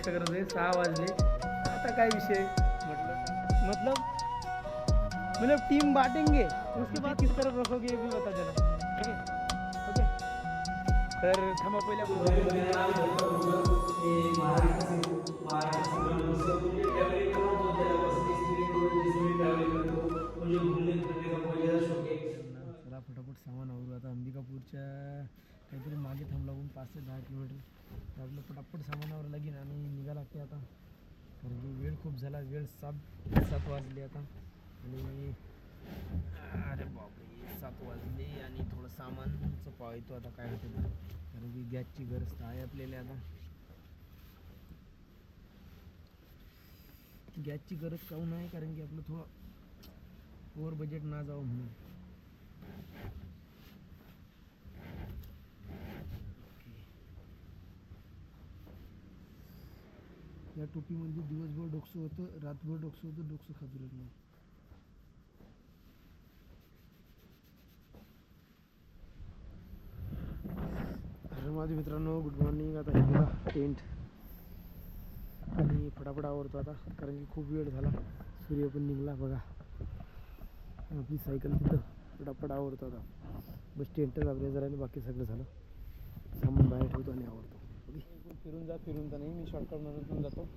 गोष्ट करत होते सहा वाजले. आता काय विषय? म्हटलं मतलब? मतलब टीम बांटेंगे. उसके बाद किस तरफ रखोगे ये भी बता देना. ठीक है? ओके तर थांबा पहिल्या कारण गरज तर आहे आपल्याला आता. गॅसची गरज काहून आहे कारण की आपलं थोडं ओव्हर बजेट ना जावं म्हणून. या टोपीमध्ये दिवसभर डोकसं होतं रातभर डोकसं होतं डोकसं खाजू लागलं. तर मित्रांनो गुड मॉर्निंग आता हे बघा टेंट आणि फटाफट आवडतो आता कारण की खूप वेळ झाला. सूर्य पण निघला बघा. आपली सायकल तिथं फटाफट आवरतो आता. बस टेंटच आपल्या जरा आणि बाकी सगळं झालं. सामान बाहेर ठेवतो आणि आवडतो ओके. फिरून जा फिरून जा नाही मी शॉर्टकट मधून जातो.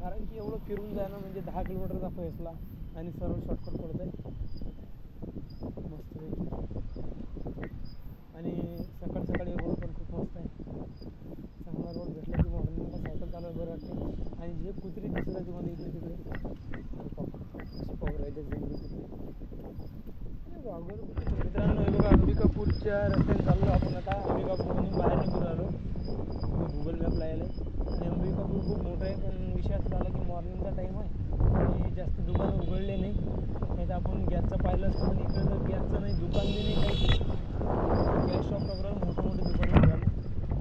कारण की एवढं फिरून जाणं म्हणजे दहा किलोमीटरचा फैसला आणि सरळ शॉर्टकट पडत आहे मस्त आणि सकाळ सकाळी रोड पण खूप मस्त आहे चांगला रोड भेटला की मॉर्निंगला सायकल चालवायला बरं वाटते आणि जे कुत्री दिसत आहे तुम्हाला इकडे तिकडे अरे बाप, कसे पाहू राहिले जंगली कुत्री अरे वाघोर कुत्री. मित्रांनो हे बघा अंबिकापूरच्या रस्त्याने चाललो आपण आता अंबिकापूरमधून बाहेर निघून राहिलो गुगल मॅपला यायला आणि अंबिकापूर खूप मोठं आहे पण विषय असा झाला की मॉर्निंगचा टाईम आहे आणि जास्त दुकानं उघडले नाही नाही तर आपण गॅसचं पाहिलं असतं पण इकडे तर गॅसचं नाही दुकान बी नाही काही गॅस शॉप वगैरे मोठे मोठे दुकानं निघाले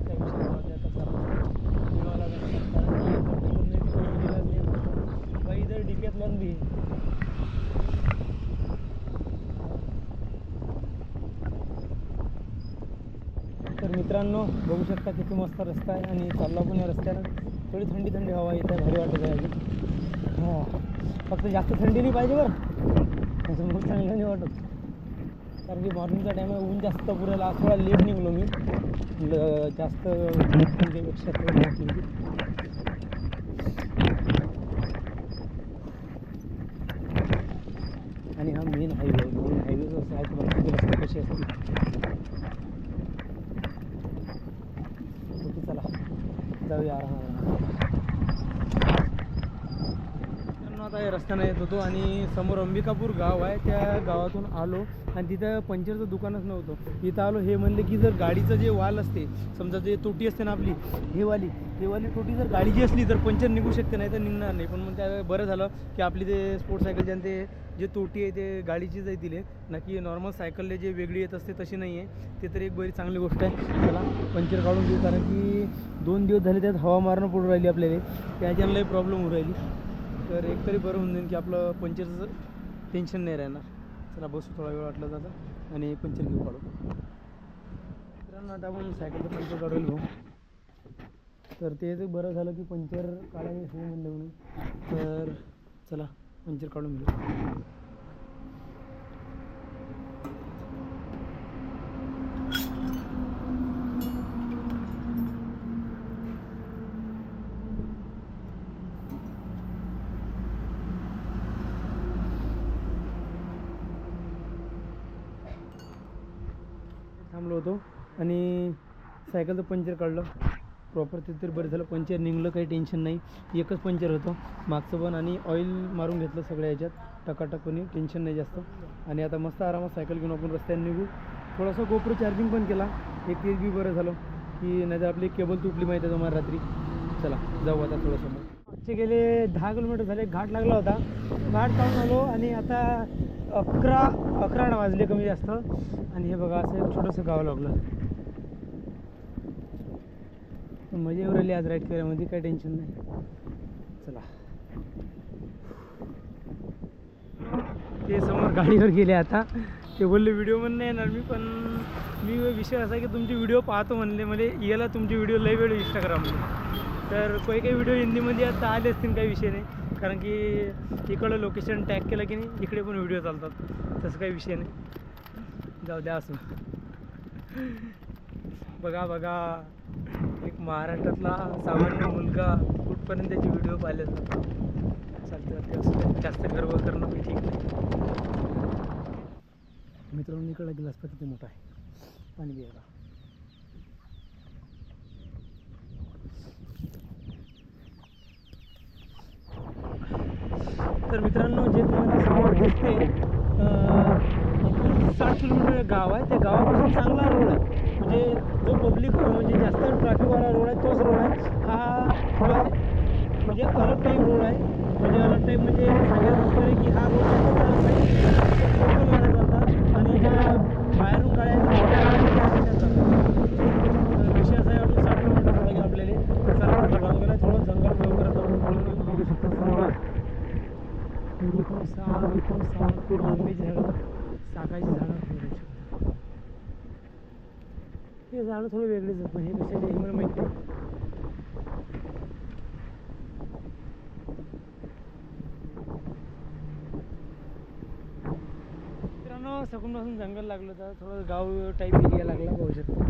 त्या विषयामध्ये आता चालू विमाला कारण की पर्टिक्युलर नाही फोर व्हीलर नाही काही जर डिक्यातलॉन बी आहे. तर मित्रांनो बघू शकता किती मस्त रस्ता आहे आणि चालला पण या रस्त्यानं थोडी थंडी थंडी हवा येते भारी वाटत आहे. अजून हां. फक्त जास्त थंडी नाही पाहिजे बरं. असं मग चांगलं नाही वाटत. कारण की मॉर्निंगचा टाईम आहे ऊन जास्त पुरेला थोडा लेट निघलो मी. ल- जास्त म्हणजे थंडीपेक्षा थोडं लेट निघली आणि हा मेन हायवे मेन हायवे जो असा आहे तुम्हाला किती रस्ते कसे असतील ओके चला जाऊया आरामात मित्रांनो, आता या रस्त्यानं येत होतो आणि समोर अंबिकापूर गाव आहे त्या गावातून आलो आणि तिथं पंचरचं दुकानच नव्हतं. इथं आलो हे म्हणले की जर गाडीचं जे वाल असते समजा जे तोटी असते ना आपली हे वाली हे वाली तोटी जर गाडीची असली तर पंचर निघू शकते नाही तर निघणार नाही. पण मग त्या बरं झालं की आपली ते स्पोर्ट्स सायकलचे आणि ते जे तोटी आहे ते गाडीचीच आहे दिले ना की नॉर्मल सायकलले जे वेगळी येत असते तशी नाही आहे ते तर एक बरी चांगली गोष्ट आहे. त्याला पंचर काढून घेऊ कारण की दोन दिवस झाले त्यात हवा मारणं पडून राहिली आपल्याला. त्याच्यानं लई प्रॉब्लेम होऊ राहिली. तर एक तरी बरं होऊन जाईल की आपलं पंचरचं टेन्शन नाही राहणार. चला बसू थोडा वेळ वाटला जाता आणि पंचर घेऊ काढू. मित्रांनो आता आपण सायकलचं पंचर काढून घेऊ. तर ते बरं झालं की पंचर काढायला हो म्हणलं म्हणून तर चला पंचर काढून घेऊ. थांबलो होतो. आणि सायकलचं पंचर काढलं. प्रॉपर ते तरी बरं झालं. पंचर निघलं काही टेन्शन नाही. एकच पंचर होतं. मागचं पण आणि ऑइल मारून घेतलं सगळ्या ह्याच्यात. टकाटकपणे टेन्शन नाही जास्त. आणि आता मस्त आरामात सायकल घेऊन आपण रस्त्याने निघू. थोडंसं गोप्रो चार्जिंग पण केला. एक तेच बी बरं झालं. की नाहीतर आपली केबल तुटली माहिती आहे तुम्हाला रात्री. चला जाऊ आता थोडंसं मग. गेले दहा किलोमीटर झाले. घाट लागला होता. घाट जाऊन आलो आणि आता अकरा अकरा वाजले कमी जास्त. आणि हे बघा असं एक छोटंसं गाव लागलं. मजा येऊ राहिली आज राईड केल्यामध्ये काही टेन्शन नाही. चला. ते समोर गाडीवर गेले आता. ते बोलले व्हिडिओ म्हणून नाही येणार मी पण मी विषय असा की तुमचे व्हिडिओ पाहतो म्हणले म्हणजे याला तुमचे व्हिडिओ लय वेळ इंस्टाग्राममध्ये तर काही काही व्हिडिओ हिंदीमध्ये आता आले असतील काही विषय नाही. कारण की इकडं लोकेशन टॅग केलं की नाही इकडे पण व्हिडिओ चालतात. तसं काही विषय नाही. जाऊ द्या असं. बघा बघा. एक महाराष्ट्रातला सामान्य मुलगा कुठपर्यंत त्याचे व्हिडिओ पाहिले जातात असं जास्त गर्व करणं काही ठीक नाही. मित्रांनो इकडला गिलास पण किती मोठा आहे. पाणी घ्यायला तर मित्रांनो जे तुम्हाला समोर दिसते साठ किलोमीटर गाव आहे. त्या गावापासून चांगला रोड आहे. म्हणजे जो पब्लिक म्हणजे जास्त ट्रॅफिकवाला रोड आहे तोच रोड आहे. हा थोडा म्हणजे अलग टाईप रोड आहे. म्हणजे अलग टाईप म्हणजे सगळ्यात उत्तर आहे की हा रोड जास्त चालत नाही. लोकल गाड्या चालतात आणि ज्या बाहेरून गाड्या आहेत, मोठ्या गाड्या आहेत, त्या अशा चालतात तर विषय असा आहे अजून साठ किलोमीटर लागेल आपल्याला चला जंगल आहे थोडं जंगल वगैरे जाऊन बघू शकतो समोर साल बिलकुल साल आंब्याची झाडं सागाची झाडं वगैरे छोटी. हे झाडं थोडं वेगळेच आहेत हे कशाचे हे मला माहिती नाही. मित्रांनो सगूनपासून जंगल लागलं तर थोडं गाव टाईप एरिया लागला पाहू शकतो.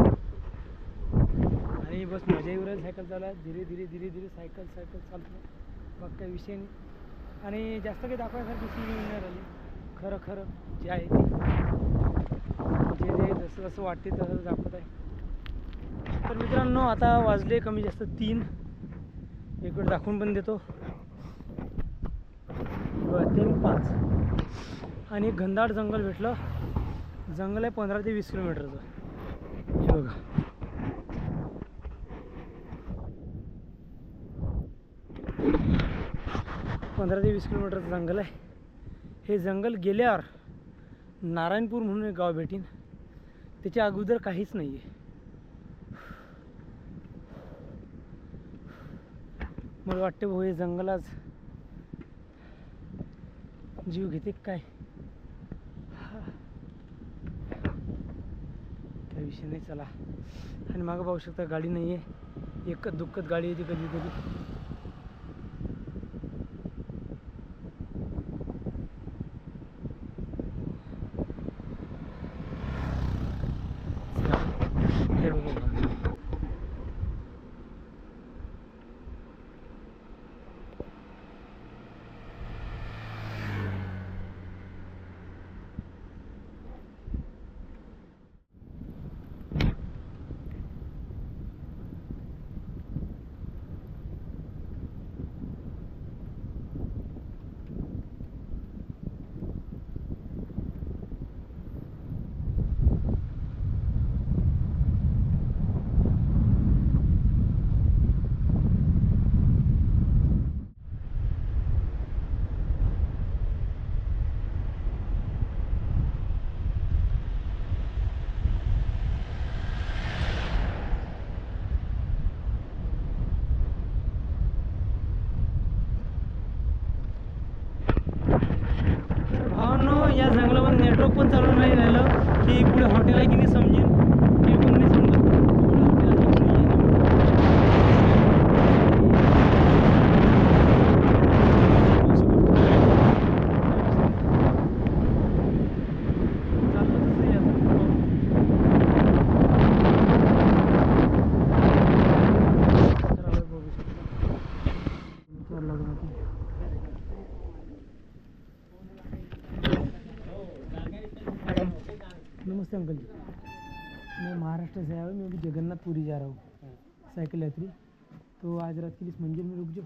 आणि बस मजा येऊ राहील सायकल चालवा धीरे धीरे धीरे धीरे सायकल सायकल चालतो. मग काही विषय नाही. आणि जास्त काही दाखवायसारखी सीन येऊन नाही राहिली. खरं खरं. जे आहे ते. जे जे जसं जसं वाटते तसं दाखवत आहे. तर मित्रांनो आता वाजले कमी जास्त तीन. एक दाखवून पण देतो. तीन पाच. आणि एक घनदाट जंगल भेटलं. जंगल आहे पंधरा ते वीस किलोमीटरचं. हे बघा. पंधरा ते वीस किलोमीटरचं जंगल आहे. हे जंगल गेल्यावर नारायणपूर म्हणून एक गाव भेटीन. त्याच्या अगोदर काहीच नाही आहे मला वाटते भाऊ हे जंगल आज जीव घेते काय? हा. विषय नाही चला. आणि मागं पाहू शकता गाडी नाही आहे एकच दुःखत गाडी येते कधी कधी नमस्ते अंकल जी। मैं महाराष्ट्र से आया हूँ मैं अभी जगन्नाथपुरी जा रहा हूँ। साइकिल यात्री। तो आज रात की इस मंजिल में रुक जाओ?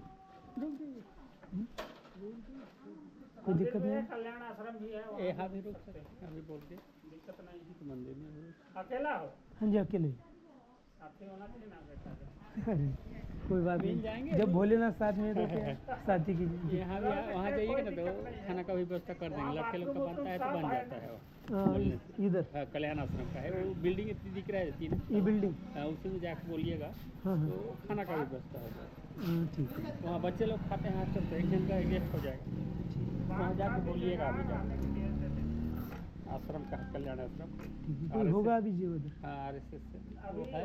कोई दिक्कत नहीं है? यहाँ भी रुक सकते हैं। अभी बोल के दिक्कत नहीं मंदिर में अकेला हो? हाँ जी अकेले। साथी होना चाहिए ना बेटा। अरे, कोई बात नहीं। जाएँगे। जब भोलेनाथ साथ में तो साथी कीजिए यहाँ भी वहाँ जाइएगा ना तो खाना का भी व्यवस्था कर देंगे। लड़के लोग का बनता है तो बन जाता है वो। हाँ, इधर। हाँ, कल्याण आश्रम का है। वो बिल्डिंग इतनी दिख रहा है तीन ये बिल्डिंग हाँ, उसी में जाके बोलिएगा। हाँ हाँ। तो खाना का भी व्यवस्था होगा ठीक है। वहाँ बच्चे लोग खाते हैं हॉस्टल तो एक जन का एडजस्ट हो जाएगा वहाँ जाके बोलिएगा अभी आश्रम का कल्याण आश्रम। है होगा अभी जी उधर? आर एस एस से है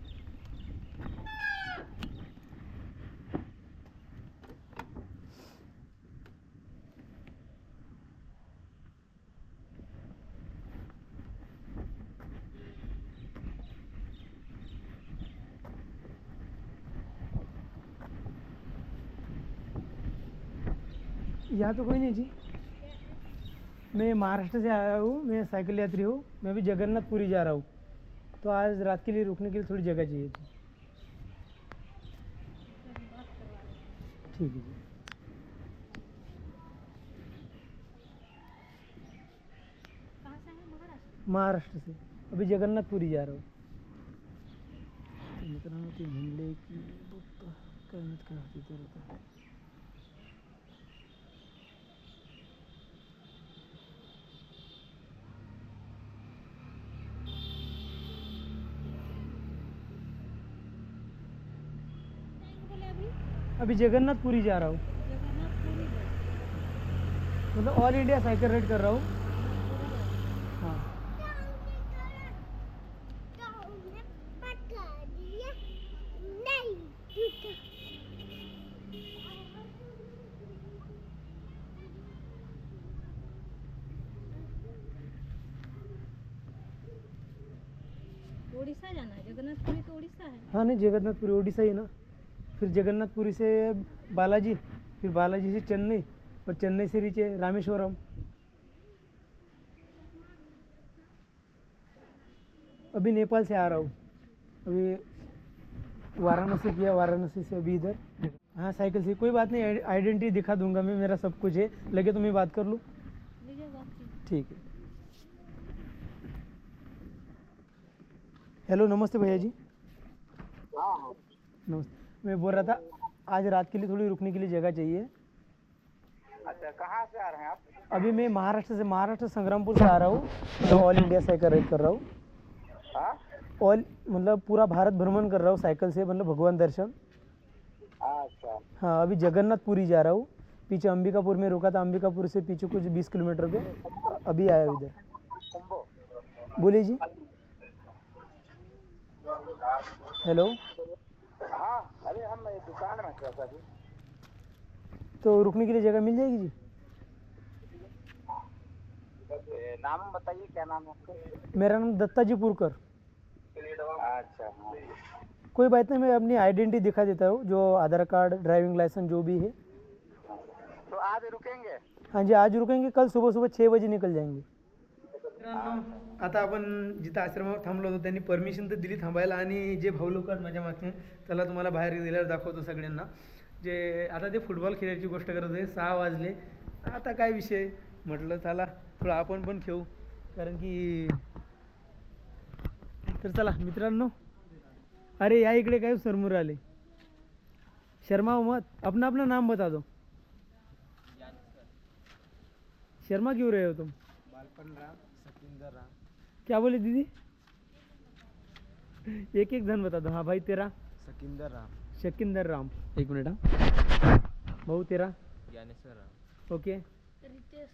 यहाँ तो कोई नहीं जी। मैं महाराष्ट्र से आया हूँ, मैं साइकिल यात्री हूँ, मैं भी जगन्नाथपुरी जा रहा हूँ। तो आज रात के लिए रुकने के लिए थोड़ी जगह चाहिए थी। ठीक है जी। महाराष्ट्र से, अभी जगन्नाथपुरी जा रहा हूँ। मित्रांनो ते म्हणले की माहित काय होते तर आता अभी जगन्नाथपुरी जा रहा हूँ। मतलब ऑल इंडिया साइकिल राइड कर रहा हूँ। हाँ। उड़ीसा जाना है? जगन्नाथपुरी तो उड़ीसा है। हाँ नहीं जगन्नाथपुरी उड़ीसा ही ना। फिर जगन्नाथपुरी से बालाजी फिर बालाजी से चेन्नई और चेन्नई से नीचे रामेश्वरम। अभी नेपाल से आ रहा हूँ। अभी वाराणसी किया वाराणसी से अभी इधर। हाँ साइकिल से। कोई बात नहीं आइडेंटिटी दिखा दूँगा मैं मेरा सब कुछ है। लगे तो मैं बात कर लूँ। ठीक है। हेलो नमस्ते भैया जी। नमस्ते। मैं बोल रहा था आज रात के लिए थोड़ी रुकने के लिए जगह चाहिए। अच्छा कहाँ से आ रहे हैं आप? अभी मैं महाराष्ट्र से महाराष्ट्र संग्रामपुर से आ रहा हूँ। मैं ऑल इंडिया साइकिल राइड कर रहा हूँ। हाँ? ऑल मतलब पूरा भारत भ्रमण कर रहा हूँ साइकिल से मतलब भगवान दर्शन। अच्छा। हाँ अभी जगन्नाथपुरी जा रहा हूँ। पीछे अंबिकापुर में रुका था अंबिकापुर से पीछे कुछ बीस किलोमीटर पे अभी आया इधर। बोलिए जी। हेलो हाँ अरे हम दुकान में थे सर तो रुकने के लिए जगह मिल जाएगी जी? नाम बताइए क्या नाम है आपका? मेरा नाम दत्ताजी पुरकर। अच्छा हाँ। कोई बात नहीं मैं अपनी आइडेंटिटी दिखा देता हूँ जो आधार कार्ड ड्राइविंग लाइसेंस जो भी है। तो आज रुकेंगे? हाँ जी आज रुकेंगे कल सुबह सुबह छः बजे निकल जाएँगे। आता आपण जिथं आश्रमावर थांबलो होतो त्यांनी परमिशन तर दिली थांबायला आणि जे भाऊ लोक आहेत माझ्या मागचे त्याला तुम्हाला बाहेर गेल्यावर दाखवतो सगळ्यांना. जे आता ते फुटबॉल खेळायची गोष्ट करत होते सहा वाजले. आता काय विषय? म्हटलं चला थोडं आपण पण खेळू. कारण की तर चला मित्रांनो. अरे या इकडे काय समोर आले? शर्मा मत अपना अपना नाम बता दो. शर्मा क्यों रहे हो तुम? क्या बोले दीदी? एक एक जन बता दो। हाँ भाई तेरा? सकिंदर राम। शकिंदर राम। एक मिनट हाँ। भाऊ तेरा? ज्ञानेश्वर राम। ओके। रितेश।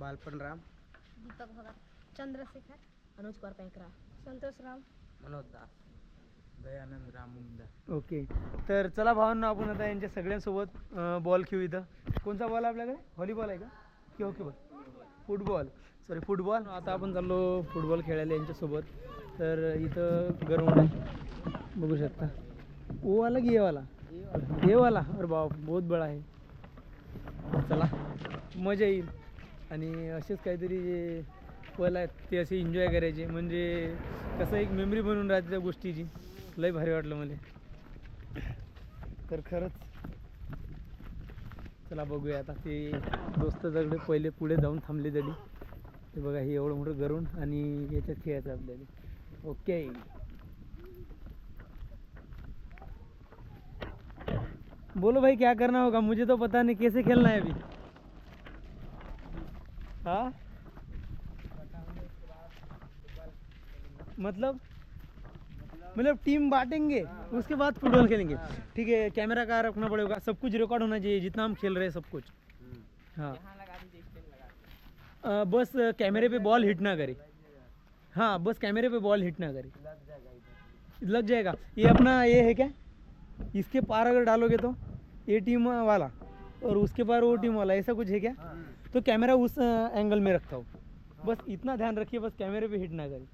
बालपण राम। दीपक भगत। चंद्रशेखर। अनुज कुमार पैंकरा। संतोष राम। मनोज दास। दयानंद राम मुंदा ओके। तर चला भावांना आपण आता यांच्या सगळ्यांसोबत बॉल खेळू इथं. कोणता बॉल आपल्याकडे? व्हॉलीबॉल आहे का? की hockey ball football sorry football आता आपण चाललो फुटबॉल खेळायला यांच्यासोबत. तर इथं ग्राउंड आहे. बघू शकता. ओ आला की येवाला येवाला अरे बाप बहुत बडा आहे. चला मजा येईल. आणि असेच काहीतरी जे पल आहेत ते असे एन्जॉय करायचे. म्हणजे कसं एक मेमरी बनून राहते त्या गोष्टीची. लय भारी वाटलं मला. तर खरंच. चला बघूया. आता ते दोस्त सगळे पहिले पुढे जाऊन थांबले तरी. ते बघा, हे एवढं मोठं गरून आणि याच्यात खेळायचं आपल्याला. ओके. बोलो भाई, क्या करना होगा? मुझे तो पता नहीं कैसे खेलना है अभी. हाँ? मतलब? मतलब टीम बांटेंगे, उसके बाद फुटबॉल खेलेंगे. ठीक है कैमरा का रखना पड़ेगा. सब कुछ रिकॉर्ड होना चाहिए, जितना हम खेल रहे हैं सब कुछ. हाँ. बस कैमरे पे बॉल हिट ना करे। हाँ बस कैमरे पे बॉल हिट ना करे। लग जाएगा। ये अपना ये है क्या? इसके पार अगर डालोगे तो? ये टीम वाला। और उसके पार वो टीम वाला। ऐसा कुछ है क्या? तो कैमरा उस एंगल में रखता हो। बस इतना ध्यान रखिए, बस कैमरे पे हिट ना करे।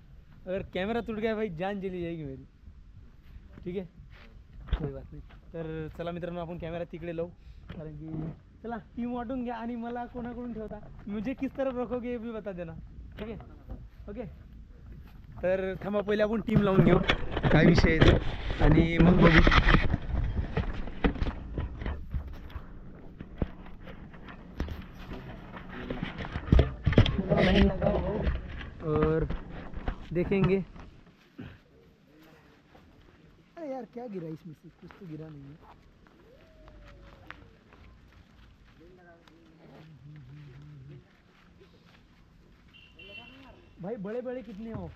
अगर कैमरा टूट गया, भाई जान चली जाएगी मेरी। ठीक आहे कोई बात नाही। तर चला मित्रांनो, आपण कॅमेरा तिकडे लावू। कारण की चला टीम वाटून घ्या आणि मला कोणाकडून ठेवता? मुझे किस तरफ़ रखोगे हे बी बता देना. ठीक आहे? ओके? तर थांबा, पहिले आपण टीम लावून घेऊ. काय विषय आहे ते? आणि मग बघू. और देखेंगे. यार, क्या गिरा इसमें से? कुछ तो गिरा नहीं है। भाई बड़े बड़े कितने हो?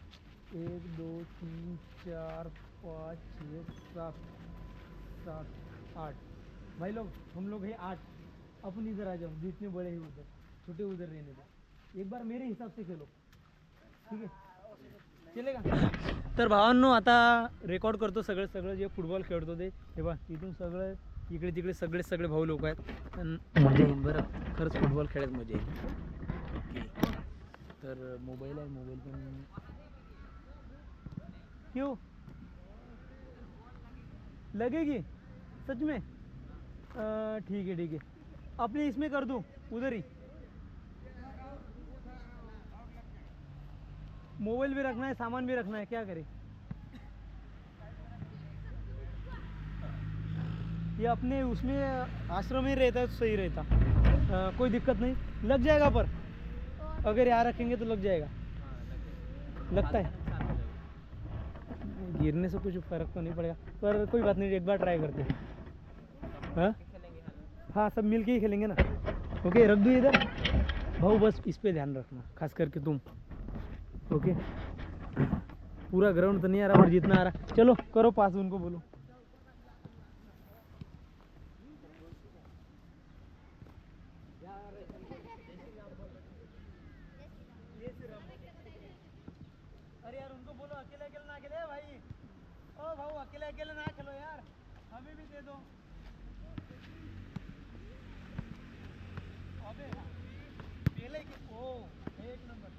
एक, दो, तीन, चार, पाँच छः सात सात, आठ। भाई लोग, हम लोग हैं आठ। अपन इधर आ जाओ, जितने बड़े हैं उधर, छोटे उधर रहने दो। एक बार मेरे हिसाब से खेलो। ठीक आहे चलेगा? तर भावांनो, आता रेकॉर्ड करतो सगळं सगळं जे फुटबॉल खेळतो ते. हे सगळं इकडे तिकडे सगळे सगळे भाऊ आहेत. पण मज़ा खरंच फुटबॉल खेळायला मज़ा ओके तर मोबाईल आहे मोबाईल पण क्यों? लगेगी सच में? ठीक है ठीक है। अपने इसमें कर दूँ उधर ही। मोबाइल भी रखना है सामान भी रखना है क्या करें? ये अपने उसमें आश्रम में रहता है तो सही रहता। अ, कोई दिक्कत नहीं। लग जाएगा पर। अगर यहाँ रखेंगे तो लग जाएगा। लगता है। गिरने से कुछ फ़र्क तो नहीं पड़ेगा। पर कोई बात नहीं, एक बार ट्राई करते हैं। हाँ? हाँ सब मिल के ही खेलेंगे ना। ओके रख दो इधर। भाऊ, बस इस पे ध्यान रखना, खास करके तुम। ओके पूरा ग्राउंड तो नहीं आ रहा, पर जितना आ रहा। चलो, करो पास उनको बोलो। अरे यार, उनको बोलो, अकेले अकेले ना खेले भाई। ओ भाऊ, अकेले अकेले ना खेलो यार। हमें भी दे दो। अबे, पहले के ओ, एक नंबर।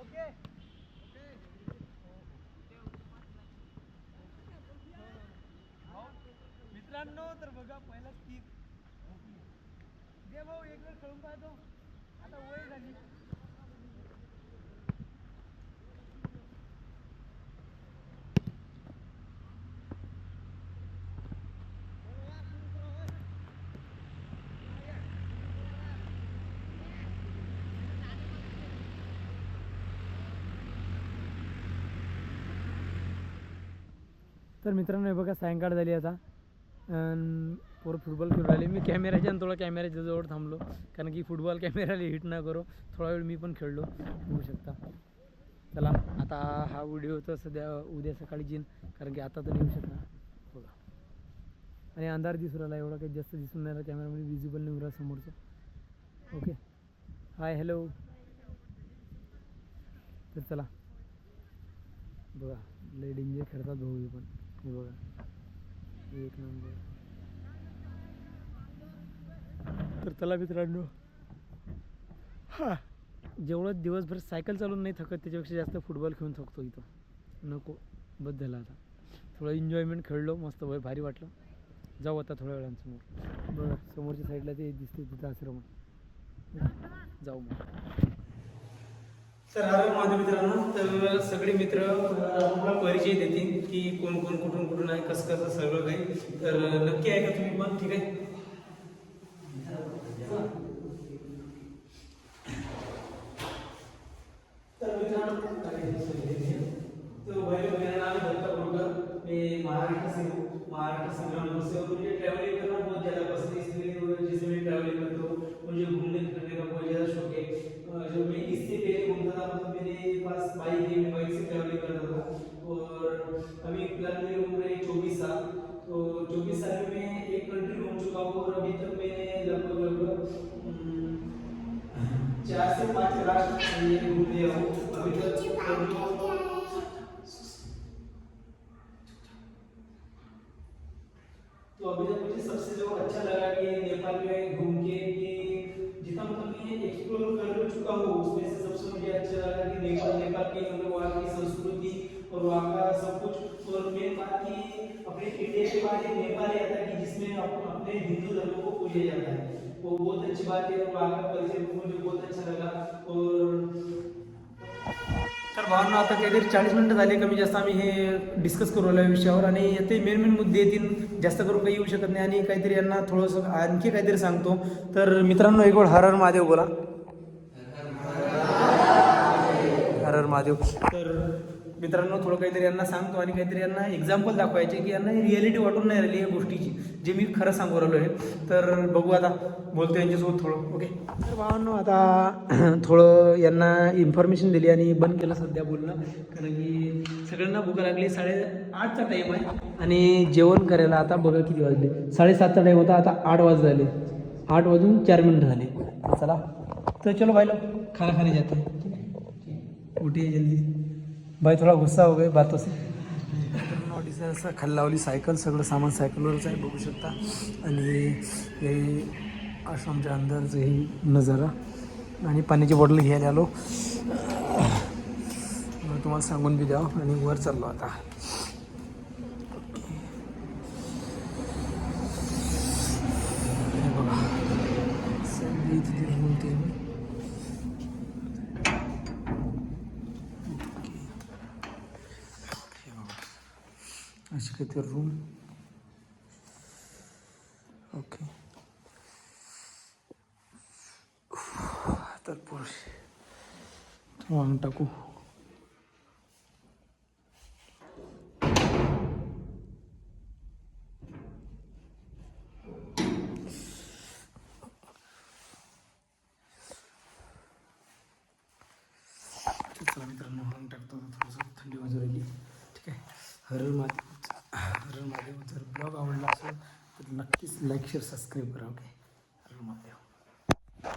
ओके? मित्रांनो, तर बघा, पहिला किक दे भाऊ, एक वेळ खेळून पाहतो. आता वय झाली. तर मित्रांनो हे बघा सायंकाळ झाली आता. पोर पोरं फुटबॉल खेळू राहिले. मी कॅमेऱ्याच्या आणि थोडा कॅमेऱ्याच्या जवळ थांबलो. कारण की फुटबॉल कॅमेऱ्याला हिट ना करो. थोडा वेळ मी पण खेळलो. होऊ शकता. चला आता हा व्हिडिओ तर सध्या उद्या सकाळी जीन कारण की आता तर नेऊ येऊ शकणार. बघा. आणि अंधार दिसू राहिला. एवढा काही जास्त दिसून नाही राहिला. कॅमेरामध्ये विजिबल नाही राहिला समोरचं. ओके हाय हॅलो तर चला. बघा लय डेंजर खेळतात भाऊ पण. हे बघा. एक नंबर. तर चला मित्रांनो. हा जेवढं दिवसभर सायकल चालून नाही थकत त्याच्यापेक्षा जास्त फुटबॉल खेळून थकतो इथं. नको बस झाला आता. थोडं एन्जॉयमेंट खेळलो मस्त वय भारी वाटलं. जाऊ आता थोड्या वेळांसमोर. बरं समोरच्या साईडला ते दिसते तिथं आश्रम. जाऊ मग. तर हर माझ्या मित्रांनो, तर सगळे मित्र आपला परिचय देतील की कोण कोण, कुठून कुठून आहे, कसं कसं सगळं काही. तर नक्की आहे का तुम्ही पण, ठीक आहे? तर मित्रांनो मी महाराष्ट्र से महाराष्ट्र संग्राम से मुझे ट्रैवलिंग करना बहुत ज़्यादा पसंद है, इसलिए जिसमें ट्रैवलिंग करता हूँ, मुझे करना बाइक से ट्रैवलिंग करता था और अभी फ़िलहाल मेरी उम्र है चौबीस साल। तो चौबीस साल में मैं एक कंट्री घूम चुका हूँ और अभी तक मैंने लगभग लगभग हम्म, चार से पाँच राष्ट्र घूम लिया हूँ। अभी तक तो अभी तक मुझे सबसे जो अच्छा लगा कि नेपाल में घूम के कि जितना मतलब मैं एक्सप्लोर कर चुका हूँ उसमें से मुझे अच्छा लगा कि नेपाल नेपाल की मतलब वहाँ की संस्कृति और वहाँ का सब कुछ। और मेन बात की अपने इंडिया के बाद एक नेपाल आता है कि, जिसमें अपने हिंदू धर्म को पूजा जाता है। वो बहुत अच्छी बात है, और वहाँ का कल्चर मुझे बहुत अच्छा लगा। और तर भावांना आता काहीतरी चाळीस मिनटं कमी जास्त आम्ही हे डिस्कस करू या विषयावर आणि ते मेन मेन मुद्दे येतील जास्त करून काही येऊ शकत नाही आणि काहीतरी यांना थोडंसं आणखी काहीतरी सांगतो। तर मित्रांनो, एक वेळ हर हर महादेव बोला। महादेव. तर मित्रांनो थोडं काहीतरी यांना सांगतो आणि काहीतरी यांना एक्झाम्पल दाखवायचे की यांना रिॲलिटी वाटून नाही राहिली या गोष्टीची जे मी खरं सांगू राहिलो आहे तर बघू आता बोलतो यांच्यासोबत थोडं ओके तर भावांनो आता थोडं यांना इन्फॉर्मेशन दिली आणि बंद केलं सध्या बोलणं. कारण की सगळ्यांना भूक लागली साडे आठचा टाईम आहे. आणि जेवण करायला आता बघा किती वाजले. साडेसातचा टाईम होता आता आठ वाज झाले आठ वाजून चार मिनटं झाले. चला. तर चलो भाई लोग खाना खाने जाते हैं उठिए जल्दी। भाई थोडा गुस्सा हो गए बातों से। असं खाल्लावली सायकल सगळं सामान सायकलवरच आहे बघू शकता। आणि हे आश्रमच्या अंदरचं ही नजारा. आणि पाण्याची बॉटल घ्यायला आलो. मग तुम्हाला सांगून बी द्यावं. आणि वर चाललो आता. is the room. Okay. তারপর তোমার ডাকু फिर सब्सक्राइब करोगे।